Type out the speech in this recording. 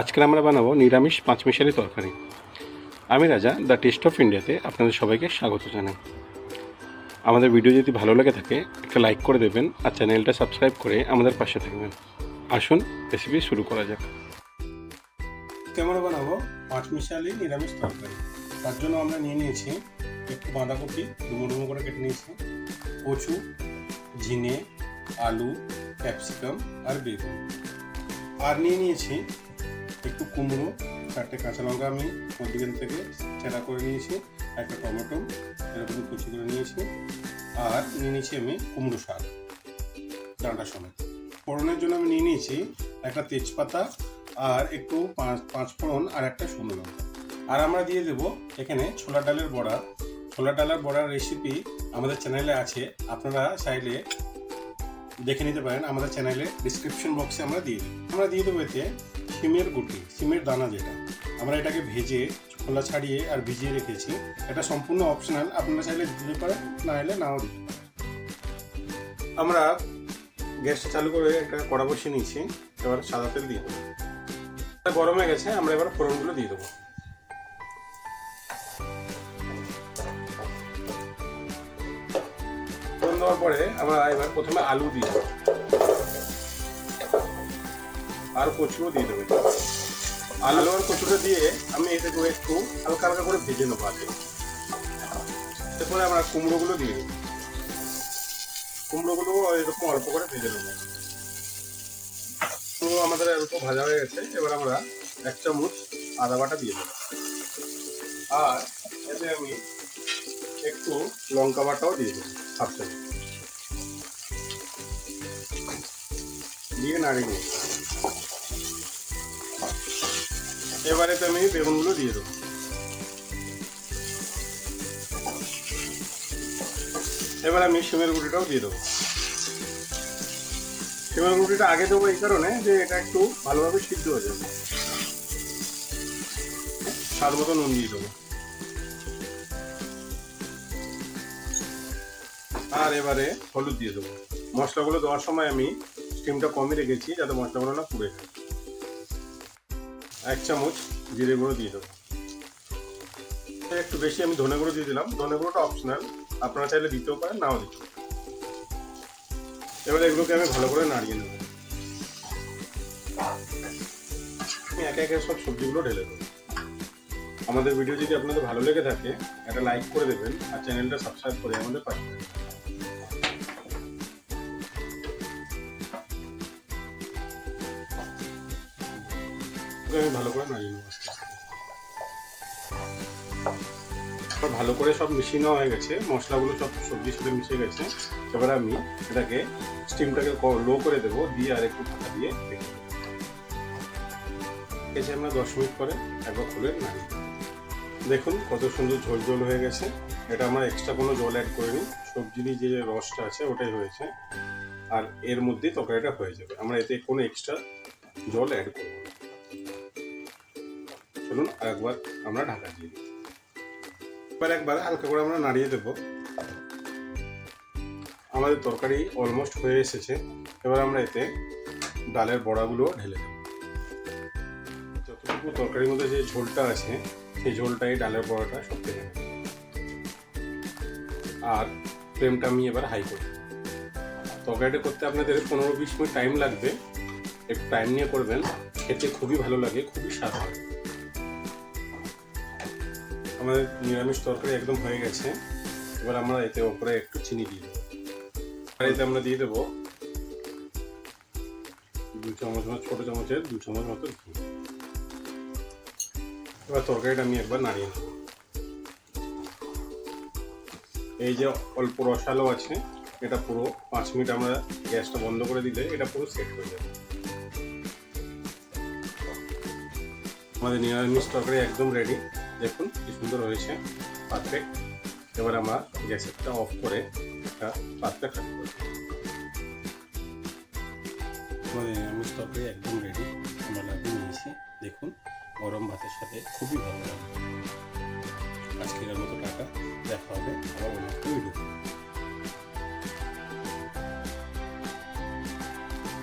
আজকে আমরা বানাবো নিরামিষ পাঁচমিশালি তরকারি। আমি রাজা, দ্য টেস্ট অফ ইন্ডিয়াতে আপনাদের সবাইকে স্বাগত জানাই। আমাদের ভিডিও যদি ভালো লেগে থাকে, একটা লাইক করে দেবেন আর চ্যানেলটা সাবস্ক্রাইব করে আমাদের পাশে থাকবেন। আসুন, রেসিপি শুরু করা যাক। আমরা বানাবো পাঁচমিশালি নিরামিষ তরকারি। তার জন্য আমরা নিয়ে নিয়েছি একটু বাঁধাকপি ডুমো ডুমো করে কেটে নিয়েছি, কচু, ঝিঙে, আলু, ক্যাপসিকাম আর বেগুন। আর নিয়ে নিয়েছি একটু কুমড়ো চারটে কাঁচা লঙ্কা আমি মধ্যখান থেকে চেরা করে নিয়েছি, একটা টমেটো, এরকম কুচি করে নিয়েছি, আর নিয়ে নিয়েছি আমি কুমড়ো শাক, ডাঁটা সমেত। ফোড়নের জন্য আমি নিয়ে নিয়েছি একটা তেজপাতা আর একটু পাঁচ পাঁচ ফোড়ন আর একটা শুকনো লঙ্কা। আর আমরা দিয়ে দেবো এখানে ছোলা ডালের বড়া। ছোলা ডালের বড়ার রেসিপি আমাদের চ্যানেলে আছে, আপনারা চাইলে দেখে নিতে পারেন আমাদের চ্যানেলে ডিসক্রিপশন বক্সে আমরা দিয়ে দিই। আমরা দিয়ে দেবো এতে সিমের গুটি, সিমের দানা যেটা। আমরা এটাকে ভেজে, খোলা ছাড়িয়ে আর ভিজিয়ে রেখেছি। এটা সম্পূর্ণ অপশনাল আপনারা চাইলে দিতে পারেন, না হলে নাও দিতে আমরা গ্যাসটা চালু করে একটা কড়া বসিয়ে নিয়েছি। এবার সাদা তেল দিয়ে দেবো। গরম হয়ে গেছে, আমরা এবার ফোড়নগুলো দিয়ে দেবো। দেওয়ার পরে আমরা এবার প্রথমে আলু দিয়ে দেবো। আর কচুও দিয়ে দেবো। আলু আর কচুটা দিয়ে আমি এটাকে একটু হালকা হালকা করে ভেজে নেব আগে। এরপরে আমরা কুমড়োগুলো দিয়ে দেবো। কুমড়োগুলো এরকম অল্প করে ভেজে নেব। তো আমাদের অল্প ভাজা হয়ে গেছে, এবার আমরা এক চামচ আদা বাটা দিয়ে দেবো। আর এতে আমি একটু লঙ্কা বাটাও দিয়ে দেবো, হাফ চামচ। দিয়ে নাড়িয়ে নেব এবারে তো আমি বেগুনগুলো দিয়ে দেবো। এবার আমি সিমের গুঁড়িটাও দিয়ে দেবো। সিমের গুঁড়িটা আগে দেবো এই কারণে যে এটা একটু ভালোভাবে সিদ্ধ হয়ে যাবে। স্বাদ মতো নুন দিয়ে দেবো। আর এবারে হলুদ দিয়ে দেবো। মশলাগুলো দেওয়ার সময় আমি স্টিমটা কমই রেখেছি, যাতে মশলাগুলো না পুড়ে যায়। এক চামচ জিরে গুঁড়ো দিয়ে দেবো। একটু বেশি আমি ধনে গুঁড়ো দিয়ে দিলাম। ধনে গুঁড়োটা অপশনাল আপনারা চাইলে দিতেও পারেন, নাও দিতে। এবারে এগুলোকে আমি ভালো করে নাড়িয়ে নেব। আমি একে একে সব সবজিগুলো ঢেলে দেবো। আমাদের ভিডিও যদি আপনাদের ভালো লেগে থাকে, একটা লাইক করে দেবেন, আর চ্যানেলটা সাবস্ক্রাইব করে আমাদের পাশে আমি ভালো করে নাড়িয়ে ভালো করে সব মিশিয়ে হয়ে গেছে, মশলাগুলো সব সবজির সাথে মিশে গেছে। এবার আমি এটাকে স্টিমটাকে লো করে দেবো, দিয়ে আর একটু ঢাকা দিয়ে এসে আমরা দশ মিনিট পরে একবার খুলে দেবো। দেখুন কত সুন্দর ঝোল ঝোল হয়ে গেছে। এটা আমরা এক্সট্রা কোনো জল অ্যাড করিনি। সবজির যে রসটা আছে, ওটাই হয়েছে। আর এর মধ্যেই তরকারিটা হয়ে যাবে। আমরা এতে কোনো এক্সট্রা জল অ্যাড করব চলুন আরেকবার আমরা ঢাকা দিয়ে দিই। এবার একবার হালকা করে আমরা নাড়িয়ে দেব। আমাদের তরকারি অলমোস্ট হয়ে এসেছে। এবার আমরা এতে ডালের বড়াগুলো ঢেলে দেব। যতটুকু তরকারির মধ্যে যে ঝোলটা আছে, সেই ঝোলটাই ডালের বড়াটা সব থেকে আর ফ্লেমটা আমি এবার হাই করি তরকারিটা করতে আপনাদের পনেরো বিশ মিনিট টাইম লাগবে। একটু টাইম নিয়ে করবেন। খেতে খুবই ভালো লাগে, খুবই স্বাদ হয়। আমাদের নিরামিষ তরকারি একদম হয়ে গেছে। এবার আমরা এতে ওপরে একটু চিনি দিয়ে দেবো। আর এতে আমরা দিয়ে দেবো দু চামচ মতো, ছোটো চামচের দু চামচ মতো এবার তরকারিটা আমি একবার নাড়িয়ে নেব। এই যে অল্প রসালো আছে, এটা পুরো পাঁচ মিনিট আমরা গ্যাসটা বন্ধ করে দিলে এটা পুরো সেট হয়ে যাবে। আমাদের নিরামিষ তরকারি একদম রেডি দেখুন, কি সুন্দর হয়েছে পারফেক্ট এবার আমার গ্যাসেরটা অফ করে একটা পাত্রে কাট করে মানে আমি তরকারি একদম রেডি আমরা লাগিয়ে নিয়েছি। দেখুন, গরম ভাতের সাথে খুবই ভালো লাগে আজকের মতো টাকা দেখা হবে আবার অন্য ভিডিও